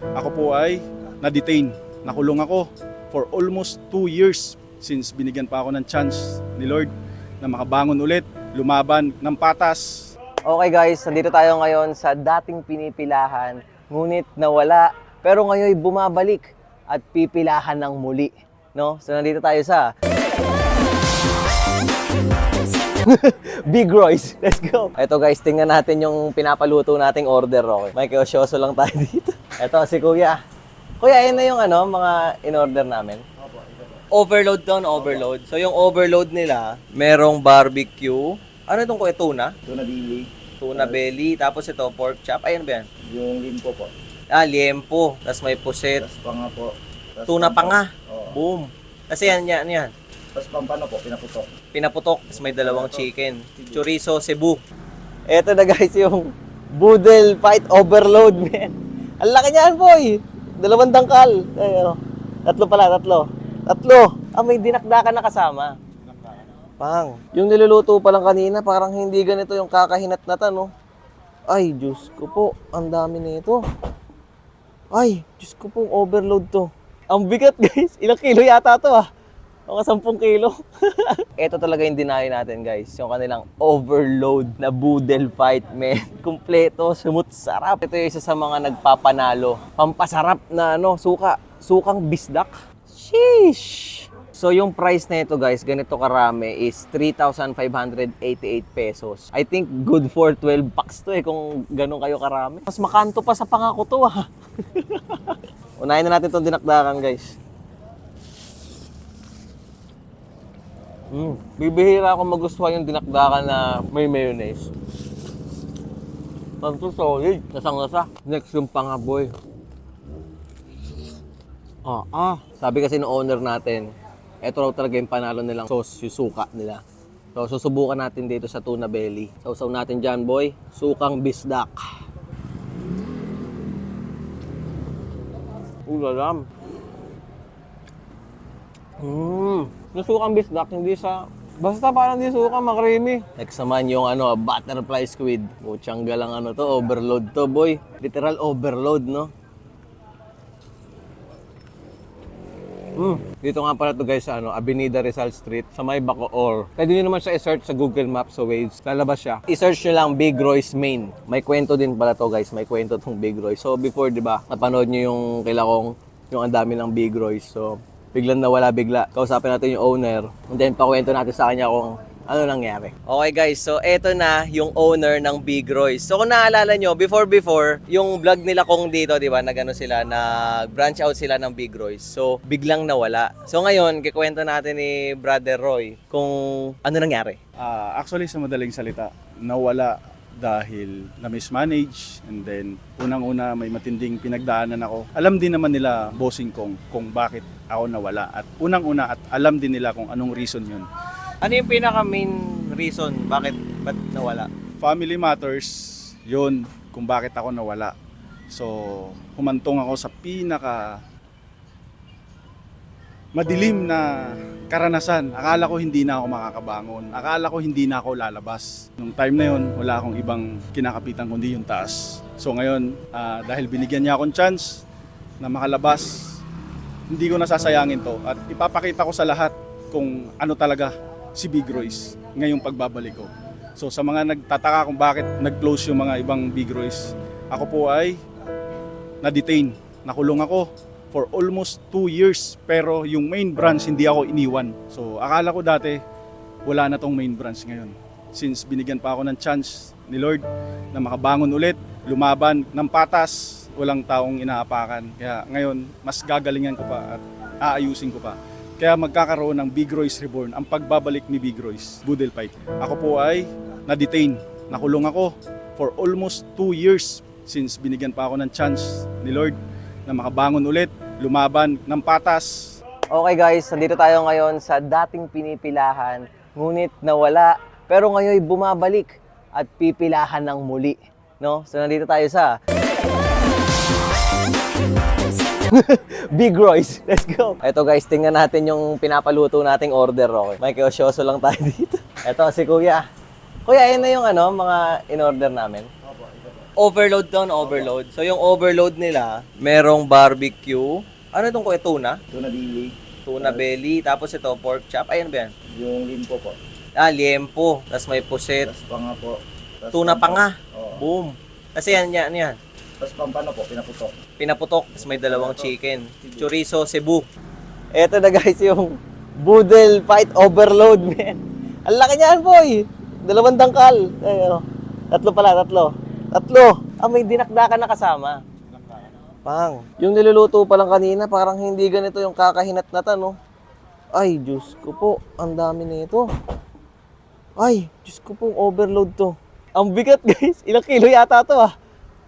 Ako po ay na-detain. Nakulong ako for almost 2 years since binigyan pa ako ng chance ni Lord na makabangon ulit, lumaban ng patas. Okay guys, nandito tayo ngayon sa dating pinipilahan, ngunit nawala, pero ngayon bumabalik at pipilahan ng muli. No? So nandito tayo sa Big Royce. Let's go. Ito guys, tingnan natin yung pinapaluto nating order. Okay. May kiosyoso lang tayo dito. Ito si Kuya. Kuya, ayun na yung ano, mga in-order namin. Overload doon, overload. So yung overload nila, merong barbecue. Ano itong kuya? Tuna? Ito na dili, Tuna belly. Tapos ito, pork chop. Ayun ba yan? yung limpo po. Ah, liempo. Tapos may puset. pa nga po. Tuna pa nga. Oo. Boom. Kasi yan, yan, yan. Tapos pampano po, pinaputok. Pinaputok. Tapos may dalawang chicken. Chorizo, Cebu. Eto na guys yung Boodle Fight Overload, man. Ang laki niyan, boy. Dalawang dangkal. Ay, ano. Tatlo pala, tatlo. Tatlo. Ah, may dinakdakan na kasama. Pang. Yung niluluto pa lang kanina, parang hindi ganito yung kakahinat na no? Ay, Diyos ko po. Ang dami nito. Ay, Diyos ko po, overload to. Ang bigat, guys. Ilang kilo yata to, ah. Mga 10 kilo. Ito talaga yung dinayo natin, guys. Yung kanilang overload na boodle fight, man. Kompleto, smooth, sarap. Ito yung isa sa mga nagpapanalo. Pampasarap na ano, suka. Sukang bisdak. Sheesh! So yung price na ito guys, ganito karami is 3,588 pesos. I think good for 12 packs to eh kung ganun kayo karami. Mas makanto pa sa pangako to ah. Unahin na natin itong dinakdakan guys. Mm, bibihira ako magustuhan yung dinakdakan na may mayonnaise. Ang to solid. Lasang-lasa. Next yung pangaboy. Ah, ah. Sabi kasi ng owner natin, eto raw talaga yung panalo nilang sauce, yung suka nila. So, susubukan natin dito sa tuna belly. Sausaw natin dyan, boy. Sukang bisdak. Ulalam. Mmm. Yung sukang bisdak, hindi sa... Basta parang hindi suka, makrimi. Next naman yung ano, butterfly squid. Mutsangga lang ano to, overload to, boy. Literal overload, no? Mm. Dito nga pala to guys sa ano, Avenida Rizal Street sa may Bacoor. Pwede nyo naman siya i-search sa Google Maps sa Waze. Lalabas siya. I-search nyo lang Big Royce Main. May kwento din pala to guys. May kwento tong Big Royce. So before, di ba, napanood nyo yung kilakong yung ang dami ng Big Royce. So biglang nawala bigla. Kausapin natin yung owner. And then pakwento natin sa kanya kung ano nangyari. Okay guys, so eto na yung owner ng Big Royce. So kung naalala nyo, before before, yung vlog nila kung dito, di ba, nagano sila, nag-branch out sila ng Big Royce. So biglang nawala. So ngayon, kikwento natin ni Brother Roy kung ano nangyari. Ah, actually, sa madaling salita, nawala dahil na-mismanage and then unang-una may matinding pinagdaanan ako. Alam din naman nila bossing kong kung bakit ako nawala at unang-una at alam din nila kung anong reason yun. Ano yung pinaka main reason bakit ba't nawala? Family matters, yun kung bakit ako nawala. So, humantong ako sa pinaka madilim na karanasan. Akala ko hindi na ako makakabangon. Akala ko hindi na ako lalabas. Nung time na yun, wala akong ibang kinakapitan kundi yung taas. So ngayon, ah, dahil binigyan niya akong chance na makalabas, hindi ko nasasayangin to. At ipapakita ko sa lahat kung ano talaga si Big Royce ngayong pagbabalik ko. So sa mga nagtataka kung bakit nag-close yung mga ibang Big Royce, ako po ay na-detain. Nakulong ako for almost 2 years pero yung main branch hindi ako iniwan. So akala ko dati wala na tong main branch ngayon. Since binigyan pa ako ng chance ni Lord na makabangon ulit, lumaban ng patas, walang taong inaapakan. Kaya ngayon, mas gagalingan ko pa at aayusin ko pa. Kaya magkakaroon ng Big Royce Reborn, ang pagbabalik ni Big Royce, Boodle Fight. Ako po ay na-detain. Nakulong ako for almost 2 years since binigyan pa ako ng chance ni Lord na makabangon ulit, lumaban ng patas. Okay guys, nandito tayo ngayon sa dating pinipilahan, ngunit nawala, pero ngayon bumabalik at pipilahan ng muli. No? So nandito tayo sa Big Royce. Let's go. Ito guys, tingnan natin yung pinapaluto nating order. Okay. May kiosyoso lang tayo dito. Ito si Kuya. Kuya, ayun na yung ano, mga in-order namin. Overload daw na overload. So yung overload nila, merong barbecue. Ano itong ko? Tuna? Tuna dili. Tuna belly. Tapos ito, pork chop. Ayun ba yan? Yung limpo po. Ah, liempo. Tapos may puset. Tapos panga po. Tas Tuna pampa- panga. Oo. Boom. Kasi yan, yan, yan. Tapos pampano po, pinaputok. Pinaputok. Tapos may dalawang chicken. Chorizo, Cebu. Eto na guys yung Boodle Fight Overload, man. Ang laki niyan, boy. Dalawang dangkal. Ay, ano. Tatlo pala, tatlo. Tatlo. Ah, may dinakdakan na kasama. Pang. Yung niluluto pa lang kanina, parang hindi ganito yung kakahinat-natan, no? Ay, Diyos ko po. Ang dami nito. Ay, Diyos ko po, overload to. Ang bigat, guys. Ilang kilo yata to, ah.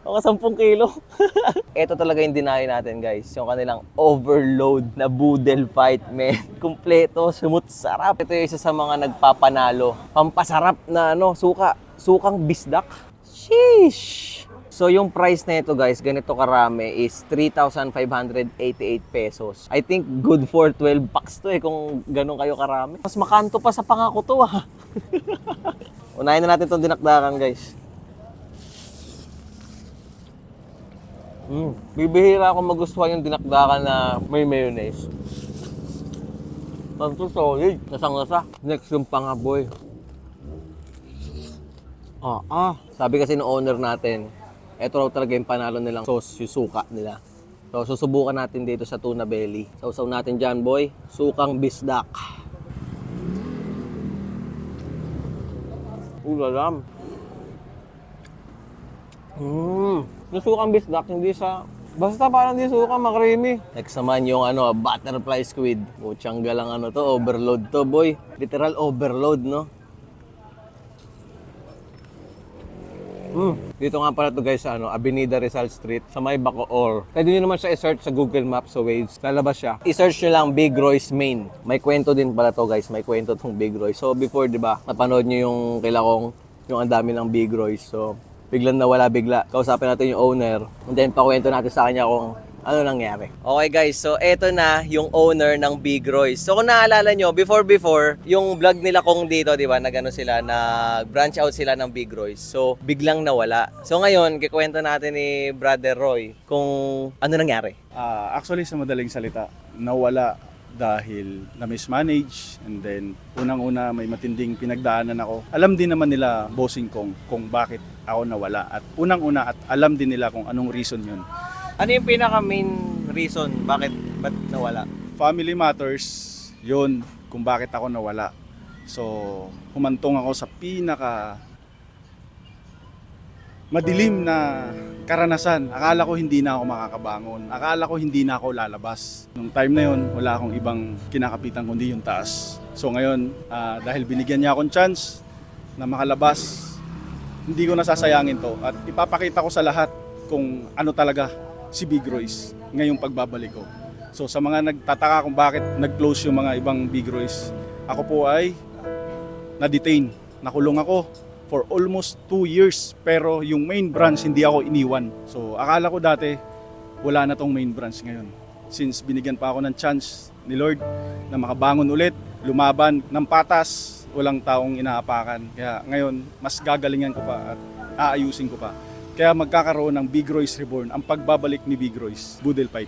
Mga 10 kilo. Ito talaga yung dinayo natin, guys. Yung kanilang overload na boodle fight, man. Kumpleto, smooth, sarap. Ito yung isa sa mga nagpapanalo. Pampasarap na ano, suka. Sukang bisdak. Sheesh! So yung price na ito guys, ganito karami is 3,588 pesos. I think good for 12 packs to eh kung ganun kayo karami. Mas makanto pa sa pangako to ah. Unahin na natin itong dinakdakan guys. Mm. Bibihira ako magustuhan yung dinakdakan na may mayonnaise. Tanto solid. Nasang-nasa. Next yung pangaboy. Ah, ah. Sabi kasi ng owner natin, ito raw talaga yung panalo nilang sauce, yung suka nila. So, susubukan natin dito sa tuna belly. Sausaw natin dyan, boy. Sukang bisdak. Ulalam. Mmm. Yung sukang bisdak, hindi sa... Basta parang di suka, makrimi. Next naman yung ano, butterfly squid. Mutsangga lang ano to, overload to, boy. Literal overload, no? Mm. Dito nga pala to guys sa ano, Avenida Rizal Street sa may Bacoor. Pwede nyo naman siya i-search sa Google Maps sa Waze. Lalabas siya. I-search nyo lang Big Roy's Main. May kwento din pala to guys. May kwento tong Big Roy. So before, di ba, napanood nyo yung kila yung ang dami ng Big Roy's. So biglang nawala bigla. Kausapin natin yung owner. And then pakwento natin sa kanya kung ano nangyari. Okay guys, so eto na yung owner ng Big Roy's. So kung naalala nyo, before before, yung vlog nila kung dito, di ba, nagano sila, nag-branch out sila ng Big Roy's. So biglang nawala. So ngayon, kikwento natin ni Brother Roy kung ano nangyari. Ah, actually, sa madaling salita, nawala dahil na-mismanage and then unang-una may matinding pinagdaanan ako. Alam din naman nila bossing kong kung bakit ako nawala at unang-una at alam din nila kung anong reason yun. Ano yung pinaka main reason bakit ba't nawala? Family matters, yun kung bakit ako nawala. So, humantong ako sa pinaka madilim na karanasan. Akala ko hindi na ako makakabangon. Akala ko hindi na ako lalabas. Nung time na yun, wala akong ibang kinakapitan kundi yung taas. So ngayon, ah, dahil binigyan niya akong chance na makalabas, hindi ko nasasayangin to. At ipapakita ko sa lahat kung ano talaga si Big Royce ngayong pagbabalik ko. So sa mga nagtataka kung bakit nag-close yung mga ibang Big Royce, ako po ay na-detain. Nakulong ako for almost 2 years pero yung main branch hindi ako iniwan. So akala ko dati wala na tong main branch ngayon. Since binigyan pa ako ng chance ni Lord na makabangon ulit, lumaban ng patas, walang taong inaapakan. Kaya ngayon mas gagalingan ko pa at aayusin ko pa. Kaya magkakaroon ng Big Royce Reborn, ang pagbabalik ni Big Royce, Boodle Fight.